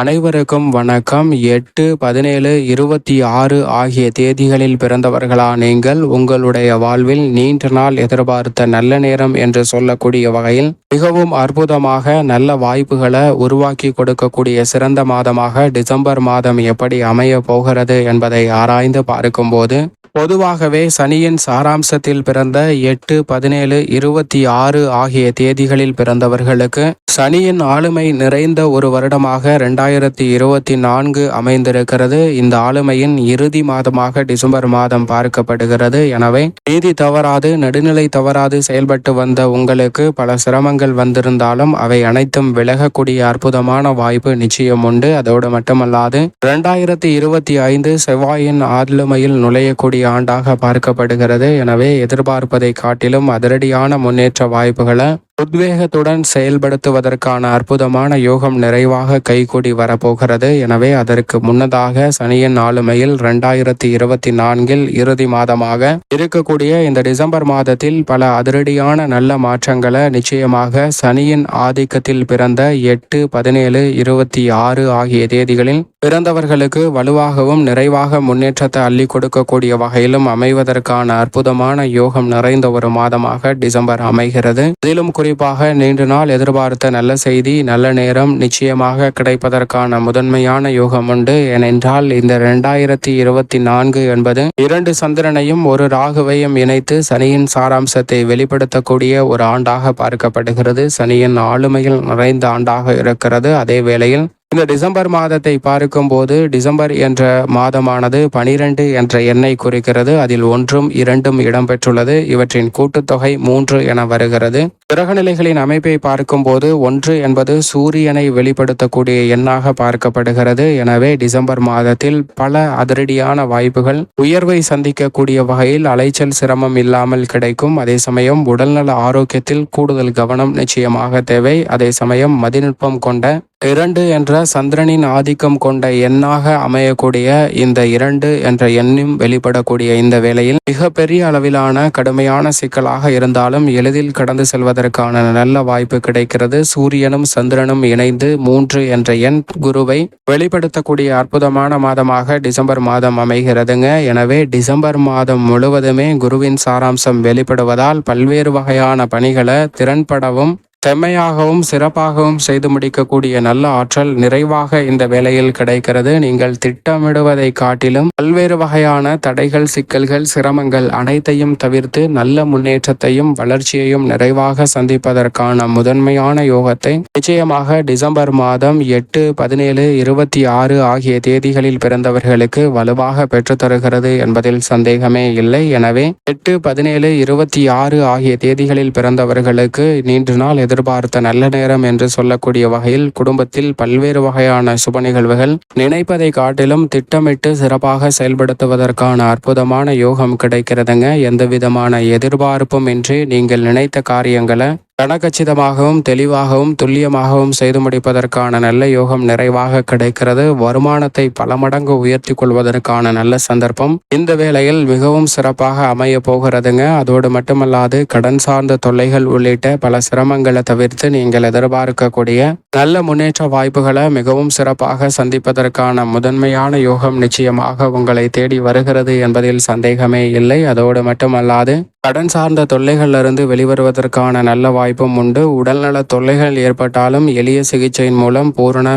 அனைவருக்கும் வணக்கம். எட்டு பதினேழு இருபத்தி ஆறு ஆகிய தேதிகளில் பிறந்தவர்களா நீங்கள்? உங்களுடைய வாழ்வில் நீண்ட நாள் எதிர்பார்த்த நல்ல நேரம் என்று சொல்லக்கூடிய வகையில் மிகவும் அற்புதமாக நல்ல வாய்ப்புகளை உருவாக்கி கொடுக்கக்கூடிய சிறந்த மாதமாக டிசம்பர் மாதம் எப்படி அமைய போகிறது என்பதை ஆராய்ந்து பார்க்கும்போது பொதுவாகவே சனியின் சாராம்சத்தில் பிறந்த எட்டு பதினேழு இருபத்தி ஆறு ஆகிய தேதிகளில் பிறந்தவர்களுக்கு சனியின் ஆளுமை நிறைந்த ஒரு வருடமாக ரெண்டாயிரத்தி இருபத்தி நான்கு அமைந்திருக்கிறது. இந்த ஆளுமையின் இறுதி மாதமாக டிசம்பர் மாதம் பார்க்கப்படுகிறது. எனவே நீதி தவறாது நடுநிலை தவறாது செயல்பட்டு வந்த உங்களுக்கு பல சிரமங்கள் வந்திருந்தாலும் அவை அனைத்தும் விலகக்கூடிய அற்புதமான வாய்ப்பு நிச்சயம் உண்டு. அதோடு மட்டுமல்லாது இரண்டாயிரத்தி இருபத்தி ஐந்து செவ்வாயின் ஆளுமையில் நுழையக்கூடிய ஆண்டாக பார்க்கப்படுகிறது. எனவே எதிர்பார்ப்பதை காட்டிலும் அதிரடியான முன்னேற்ற வாய்ப்புகளை உத்வேகத்துடன் செயல்படுத்துவதற்கான அற்புதமான யோகம் நிறைவாக கைகூடி வரப்போகிறது. எனவே அதற்கு முன்னதாக சனியின் ஆளுமையில் இரண்டாயிரத்தி இருபத்தி நான்கில் இறுதி மாதமாக இருக்கக்கூடிய இந்த டிசம்பர் மாதத்தில் பல அதிரடியான நல்ல மாற்றங்களை நிச்சயமாக சனியின் ஆதிக்கத்தில் பிறந்த எட்டு பதினேழு இருபத்தி ஆறு ஆகிய தேதிகளில் பிறந்தவர்களுக்கு வலுவாகவும் நிறைவாக முன்னேற்றத்தை அள்ளி கொடுக்கக்கூடிய வகையிலும் அமைவதற்கான அற்புதமான யோகம் நிறைந்த ஒரு மாதமாக டிசம்பர் அமைகிறது. அதிலும் குறிப்பாக நீண்ட நாள் எதிர்பார்த்த நல்ல செய்தி நல்ல நேரம் நிச்சயமாக கிடைப்பதற்கான முதன்மையான யோகம் உண்டு. ஏனென்றால் இந்த இரண்டாயிரத்தி இருபத்தி நான்கு என்பது இரண்டு சந்திரனையும் ஒரு ராகுவையும் இணைத்து சனியின் சாராம்சத்தை வெளிப்படுத்தக்கூடிய ஒரு ஆண்டாக பார்க்கப்படுகிறது. சனியின் ஆளுமையில் நிறைந்த ஆண்டாக இருக்கிறது. அதே வேளையில் இந்த டிசம்பர் மாதத்தை பார்க்கும்போது டிசம்பர் என்ற மாதமானது பனிரெண்டு என்ற எண்ணை குறிக்கிறது. அதில் ஒன்றும் இரண்டும் இடம்பெற்றுள்ளது. இவற்றின் கூட்டுத்தொகை மூன்று என வருகிறது. கிரகநிலைகளின் அமைப்பை பார்க்கும்போது ஒன்று என்பது சூரியனை வெளிப்படுத்தக்கூடிய எண்ணாக பார்க்கப்படுகிறது. எனவே டிசம்பர் மாதத்தில் பல அதிரடியான வாய்ப்புகள் உயர்வை சந்திக்கக்கூடிய வகையில் அலைச்சல் சிரமம் இல்லாமல் கிடைக்கும். அதே சமயம் உடல்நல ஆரோக்கியத்தில் கூடுதல் கவனம் நிச்சயமாக தேவை. அதே சமயம் மதிநுட்பம் கொண்ட இரண்டு என்ற சந்திரனின் ஆதிக்கம் கொண்ட எண்ணாக அமையக்கூடிய இந்த இரண்டு என்ற எண்ணும் வெளிப்படக்கூடிய இந்த வேளையில் மிகப்பெரிய அளவிலான கடுமையான சிக்கலாக இருந்தாலும் எளிதில் கடந்து செல்வதற்கான நல்ல வாய்ப்பு கிடைக்கிறது. சூரியனும் சந்திரனும் இணைந்து மூன்று என்ற எண் குருவை வெளிப்படுத்தக்கூடிய அற்புதமான மாதமாக டிசம்பர் மாதம் அமைகிறதுங்க. எனவே டிசம்பர் மாதம் முழுவதுமே குருவின் சாராம்சம் வெளிப்படுவதால் பல்வேறு வகையான பணிகளை திறன்படவும் செம்மையாகவும் சிறப்பாகவும் செய்து முடிக்கக்கூடிய நல்ல ஆற்றல் நிறைவாக இந்த வேலையில் கிடைக்கிறது. நீங்கள் திட்டமிடுவதை காட்டிலும் பல்வேறு வகையான தடைகள் சிக்கல்கள் சிரமங்கள் அனைத்தையும் தவிர்த்து நல்ல முன்னேற்றத்தையும் வளர்ச்சியையும் நிறைவாக சந்திப்பதற்கான முதன்மையான யோகத்தை நிச்சயமாக டிசம்பர் மாதம் எட்டு பதினேழு இருபத்தி ஆறு ஆகிய தேதிகளில் பிறந்தவர்களுக்கு வலுவாக பெற்றுத்தருகிறது என்பதில் சந்தேகமே இல்லை. எனவே எட்டு பதினேழு இருபத்தி ஆறு ஆகிய தேதிகளில் பிறந்தவர்களுக்கு நீண்ட நாள் எதிர்பார்த்த நல்ல நேரம் என்று சொல்லக்கூடிய வகையில் குடும்பத்தில் பல்வேறு வகையான சுப நிகழ்வுகள் நினைப்பதை காட்டிலும் திட்டமிட்டு சிறப்பாக செயல்படுத்துவதற்கான அற்புதமான யோகம் கிடைக்கிறதுங்க. எந்த விதமான எதிர்பார்ப்பும் இன்றி நீங்கள் நினைத்த காரியங்களை கனகச்சிதமாகவும் தெளிவாகவும் துல்லியமாகவும் செய்து முடிப்பதற்கான நல்ல யோகம் நிறைவாக கிடைக்கிறது. வருமானத்தை பல மடங்கு உயர்த்தி கொள்வதற்கான நல்ல சந்தர்ப்பம். இந்த வேளையில் மிகவும் சிறப்பாக அமைய போகிறதுங்க. அதோடு மட்டுமல்லாது கடன் சார்ந்த தொல்லைகள் உள்ளிட்ட பல சிரமங்களை தவிர்த்து நீங்கள் எதிர்பார்க்கக்கூடிய நல்ல முன்னேற்ற வாய்ப்புகளை மிகவும் சிறப்பாக சந்திப்பதற்கான முதன்மையான யோகம் நிச்சயமாக உங்களை தேடி வருகிறது என்பதில் சந்தேகமே இல்லை. அதோடு மட்டுமல்லாது கடன் சார்ந்த தொல்லைகளிலிருந்து வெளிவருவதற்கான நல்ல வாய்ப்பும் உண்டு. உடல்நல தொல்லைகள் ஏற்பட்டாலும் எளிய சிகிச்சையின் மூலம் பூரண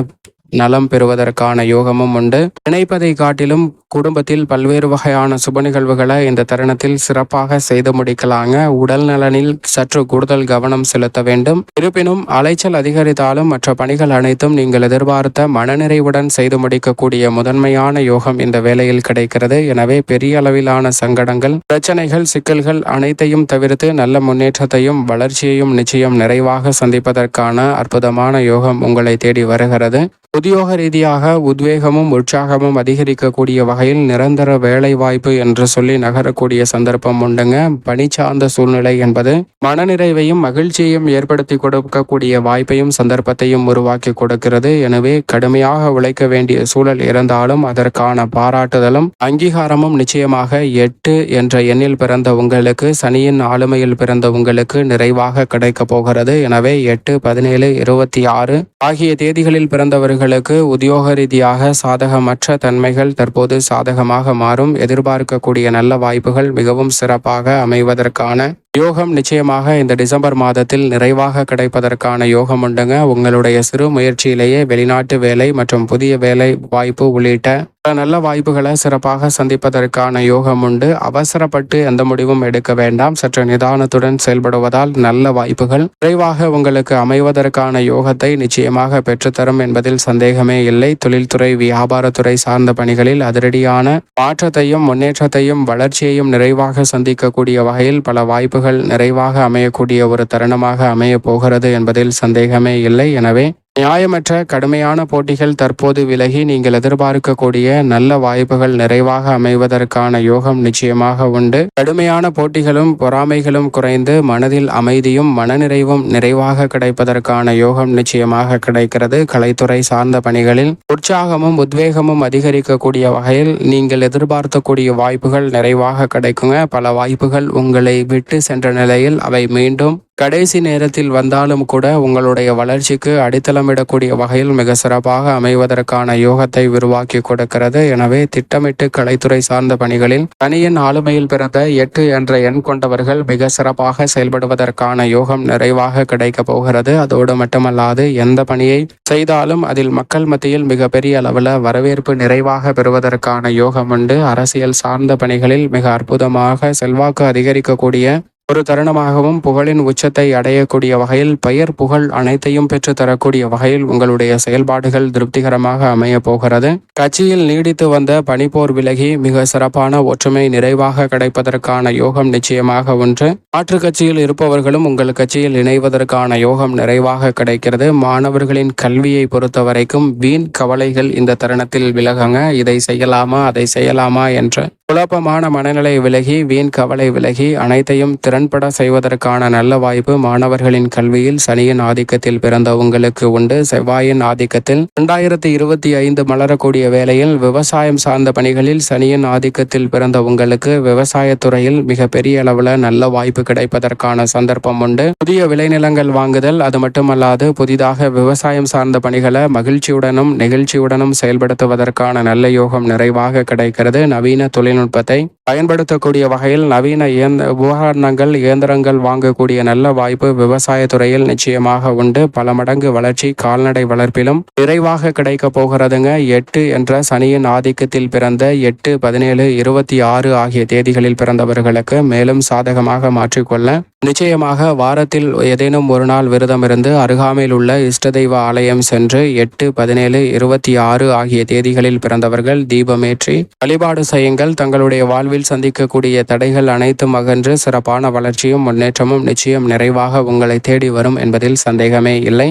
நலம் பெறுவதற்கான யோகமும் உண்டு. நினைப்பதை காட்டிலும் குடும்பத்தில் பல்வேறு வகையான சுப நிகழ்வுகளை இந்த தருணத்தில் சிறப்பாக செய்து முடிக்கலாங்க. உடல் நலனில் சற்று கூடுதல் கவனம் செலுத்த வேண்டும். இருப்பினும் அலைச்சல் அதிகரித்தாலும் மற்ற பணிகள் அனைத்தும் நீங்கள் எதிர்பார்த்த மனநிறைவுடன் செய்து முடிக்கக்கூடிய முதன்மையான யோகம் இந்த வேலையில் கிடைக்கிறது. எனவே பெரிய அளவிலான சங்கடங்கள் பிரச்சனைகள் சிக்கல்கள் அனைத்தையும் தவிர்த்து நல்ல முன்னேற்றத்தையும் வளர்ச்சியையும் நிச்சயம் நிறைவாக சந்திப்பதற்கான அற்புதமான யோகம் உங்களை தேடி வருகிறது. உத்தியோக ரீதியாக உத்வேகமும் உற்சாகமும் அதிகரிக்கக்கூடிய வகையில் நிரந்தர வேலை வாய்ப்பு என்று சொல்லி நகரக்கூடிய சந்தர்ப்பம் உண்டுங்க. பணி சார்ந்த சூழ்நிலை என்பது மனநிறைவையும் மகிழ்ச்சியையும் ஏற்படுத்தி கொடுக்கக்கூடிய வாய்ப்பையும் சந்தர்ப்பத்தையும் உருவாக்கி கொடுக்கிறது. எனவே கடுமையாக உழைக்க வேண்டிய சூழல் இருந்தாலும் அதற்கான பாராட்டுதலும் அங்கீகாரமும் நிச்சயமாக எட்டு என்ற எண்ணில் பிறந்த உங்களுக்கு சனியின் ஆளுமையில் பிறந்த உங்களுக்கு நிறைவாக கிடைக்க போகிறது. எனவே எட்டு பதினேழு இருபத்தி ஆறு ஆகிய தேதிகளில் பிறந்தவர்களுக்கு உத்தியோக ரீதியாக சாதகமற்ற தன்மைகள் தற்போது சாதகமாக மாறும். எதிர்பார்க்கக்கூடிய நல்ல வாய்ப்புகள் மிகவும் சிறப்பாக அமைவதற்கான யோகம் நிச்சயமாக இந்த டிசம்பர் மாதத்தில் நிறைவாக கிடைப்பதற்கான யோகம் உண்டுங்க. உங்களுடைய சிறு முயற்சியிலேயே வெளிநாட்டு வேலை மற்றும் புதிய வேலை வாய்ப்பு உள்ளிட்ட நல்ல வாய்ப்புகளை சிறப்பாக சந்திப்பதற்கான யோகம் உண்டு. அவசரப்பட்டு எந்த முடிவும் எடுக்க வேண்டாம். சற்று நிதானத்துடன் செயல்படுவதால் நல்ல வாய்ப்புகள் விரைவாக உங்களுக்கு அமைவதற்கான யோகத்தை நிச்சயமாக பெற்றுத்தரும் என்பதில் சந்தேகமே இல்லை. தொழில்துறை வியாபாரத்துறை சார்ந்த பணிகளில் அதிரடியான மாற்றத்தையும் முன்னேற்றத்தையும் வளர்ச்சியையும் நிறைவாக சந்திக்கக்கூடிய வகையில் பல வாய்ப்புகள் நிறைவாக அமையக்கூடிய ஒரு தருணமாக அமைய போகிறது என்பதில் சந்தேகமே இல்லை. எனவே நியாயமற்ற கடுமையான போட்டிகள் தற்போது விலகி நீங்கள் எதிர்பார்க்கக்கூடிய நல்ல வாய்ப்புகள் நிறைவாக அமைவதற்கான யோகம் நிச்சயமாக உண்டு. கடுமையான போட்டிகளும் பொறாமைகளும் குறைந்து மனதில் அமைதியும் மனநிறைவும் நிறைவாக கிடைப்பதற்கான யோகம் நிச்சயமாக கிடைக்கிறது. கலைத்துறை சார்ந்த பணிகளில் உற்சாகமும் உத்வேகமும் அதிகரிக்கக்கூடிய வகையில் நீங்கள் எதிர்பார்க்கக்கூடிய வாய்ப்புகள் நிறைவாக கிடைக்குங்க. பல வாய்ப்புகள் உங்களை விட்டு சென்ற நிலையில் அவை மீண்டும் கடைசி நேரத்தில் வந்தாலும் கூட உங்களுடைய வளர்ச்சிக்கு அடித்தளமிடக்கூடிய வகையில் மிக சிறப்பாக அமைவதற்கான யோகத்தை உருவாக்கி கொடுக்கிறது. எனவே திட்டமிட்டு கலைத்துறை சார்ந்த பணிகளில் தனியின் ஆளுமையில் பிறந்த எட்டு என்ற எண் கொண்டவர்கள் மிக சிறப்பாக செயல்படுவதற்கான யோகம் நிறைவாக கிடைக்கப் போகிறது. அதோடு மட்டுமல்லாது எந்த பணியை செய்தாலும் அதில் மக்கள் மத்தியில் மிகப்பெரிய அளவில் வரவேற்பு நிறைவாக பெறுவதற்கான யோகம் உண்டு. அரசியல் சார்ந்த பணிகளில் மிக அற்புதமாக செல்வாக்கு அதிகரிக்கக்கூடிய ஒரு தருணமாகவும் புகழின் உச்சத்தை அடையக்கூடிய வகையில் பெயர் புகழ் அனைத்தையும் பெற்று தரக்கூடிய வகையில் உங்களுடைய செயல்பாடுகள் திருப்திகரமாக அமைய போகிறது. கட்சியில் நீடித்து வந்த பனிப்போர் விலகி மிக சிறப்பான ஒற்றுமை நிறைவாக கிடைப்பதற்கான யோகம் நிச்சயமாக ஒன்று. மாற்று கட்சியில் இருப்பவர்களும் உங்கள் கட்சியில் இணைவதற்கான யோகம் நிறைவாக கிடைக்கிறது. மாணவர்களின் கல்வியை பொறுத்த வரைக்கும் வீண் கவலைகள் இந்த தருணத்தில் விலகுங்க. இதை செய்யலாமா அதை செய்யலாமா என்று குழப்பமான மனநிலை விலகி வீண் கவலை விலகி அனைத்தையும் திற முரண்பட செய்வதற்கான நல்ல வாய்ப்பு மாணவர்களின் கல்வியில் சனியின் ஆதிக்கத்தில் பிறந்த உங்களுக்கு உண்டு. செவ்வாயின் ஆதிக்கத்தில் இரண்டாயிரத்தி இருபத்தி ஐந்து மலரக்கூடிய வேளையில் விவசாயம் சார்ந்த பணிகளில் சனியின் ஆதிக்கத்தில் பிறந்த உங்களுக்கு விவசாயத்துறையில் மிக பெரிய அளவில் நல்ல வாய்ப்பு கிடைப்பதற்கான சந்தர்ப்பம் உண்டு. புதிய விளைநிலங்கள் வாங்குதல் அது மட்டுமல்லாது புதிதாக விவசாயம் சார்ந்த பணிகளை மகிழ்ச்சியுடனும் நெகிழ்ச்சியுடனும் செயல்படுத்துவதற்கான நல்ல யோகம் நிறைவாக கிடைக்கிறது. நவீன தொழில்நுட்பத்தை பயன்படுத்தக்கூடிய வகையில் நவீன இயந்த உபகரணங்கள் இயந்திரங்கள் வாங்கக்கூடிய நல்ல வாய்ப்பு விவசாயத்துறையில் நிச்சயமாக உண்டு. பல மடங்கு வளர்ச்சி கால்நடை வளர்ப்பிலும் நிறைவாக கிடைக்க போகிறதுங்க. எட்டு என்ற சனியின் ஆதிக்கத்தில் பிறந்த எட்டு பதினேழு இருபத்தி ஆறு ஆகிய தேதிகளில் பிறந்தவர்களுக்கு மேலும் சாதகமாக மாற்றிக்கொள்ள நிச்சயமாக வாரத்தில் ஏதேனும் ஒரு நாள் விரதம் இருந்து அருகாமையில் உள்ள இஷ்ட தெய்வ ஆலயம் சென்று எட்டு பதினேழு இருபத்தி ஆறு ஆகிய தேதிகளில் பிறந்தவர்கள் தீபமேற்றி வழிபாடு செய்யுங்கள். தங்களுடைய வாழ்வில் சந்திக்கக்கூடிய தடைகள் அனைத்தும் அகன்று சிறப்பான வளர்ச்சியும் முன்னேற்றமும் நிச்சயம் நிறைவாக உங்களை தேடி வரும் என்பதில் சந்தேகமே இல்லை.